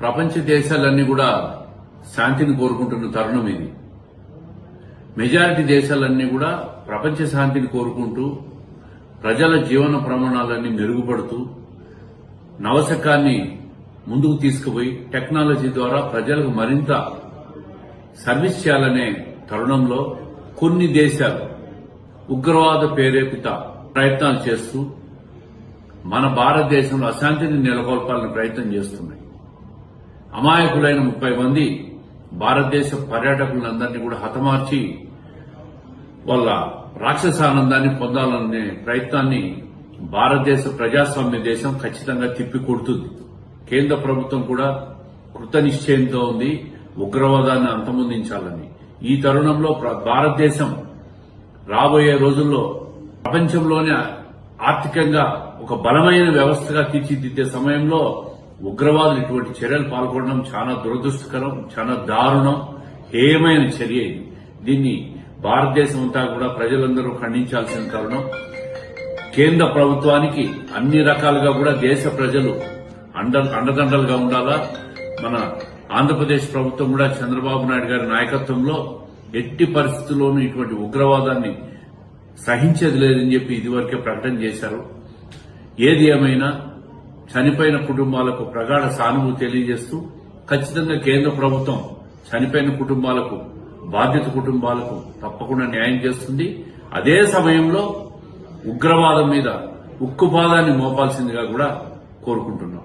ప్రపంచ దేశాలన్నీ కూడా శాంతిని కోరుకుంటున్న తరుణం ఇది. మెజారిటీ దేశాలన్నీ కూడా ప్రపంచ శాంతిని కోరుకుంటూ ప్రజల జీవన ప్రమాణాలన్నీ మెరుగుపడుతూ నవశకాన్ని ముందుకు తీసుకుపోయి టెక్నాలజీ ద్వారా ప్రజలకు మరింత సర్వీస్ చేయాలనే తరుణంలో కొన్ని దేశాలు ఉగ్రవాద ప్రేరేపిత ప్రయత్నాలు చేస్తూ మన భారతదేశంలో అశాంతిని నెలకొల్పాలని ప్రయత్నం చేస్తున్నాయి. అమాయకులైన ముప్పై మంది భారతదేశ పర్యాటకులందరినీ కూడా హతమార్చి వాళ్ళ రాక్షసానందాన్ని పొందాలనే ప్రయత్నాన్ని భారతదేశ ప్రజాస్వామ్య దేశం ఖచ్చితంగా తిప్పి కొడుతుంది కేంద్ర ప్రభుత్వం కూడా కృత నిశ్చయంతో ఉంది ఉగ్రవాదాన్ని అంతమొందించాలని. ఈ తరుణంలో భారతదేశం రాబోయే రోజుల్లో ప్రపంచంలోనే ఆర్థికంగా ఒక బలమైన వ్యవస్థగా తీర్చిదిద్దే సమయంలో ఉగ్రవాదులు ఇటువంటి చర్యలు పాల్గొనడం చాలా దురదృష్టకరం చాలా దారుణం హేయమైన చర్య ఇది. దీన్ని భారతదేశం అంతా కూడా ప్రజలందరూ ఖండించాల్సిన తరుణం. కేంద్ర ప్రభుత్వానికి అన్ని రకాలుగా కూడా దేశ ప్రజలు అండ అండదండలుగా ఉండాలా? మన ఆంధ్రప్రదేశ్ ప్రభుత్వం కూడా చంద్రబాబు నాయుడు గారి నాయకత్వంలో ఎట్టి పరిస్థితుల్లోనూ ఇటువంటి ఉగ్రవాదాన్ని సహించేది లేదని చెప్పి ఇదివరకే ప్రకటన చేశారు. ఏది ఏమైనా చనిపోయిన కుటుంబాలకు ప్రగాఢ సానుభూతి తెలియజేస్తూ ఖచ్చితంగా కేంద్ర ప్రభుత్వం చనిపోయిన కుటుంబాలకు బాధిత కుటుంబాలకు తప్పకుండా న్యాయం చేస్తుంది. అదే సమయంలో ఉగ్రవాదం మీద ఉక్కుపాదాన్ని మోపాల్సిందిగా కూడా కోరుకుంటున్నాం.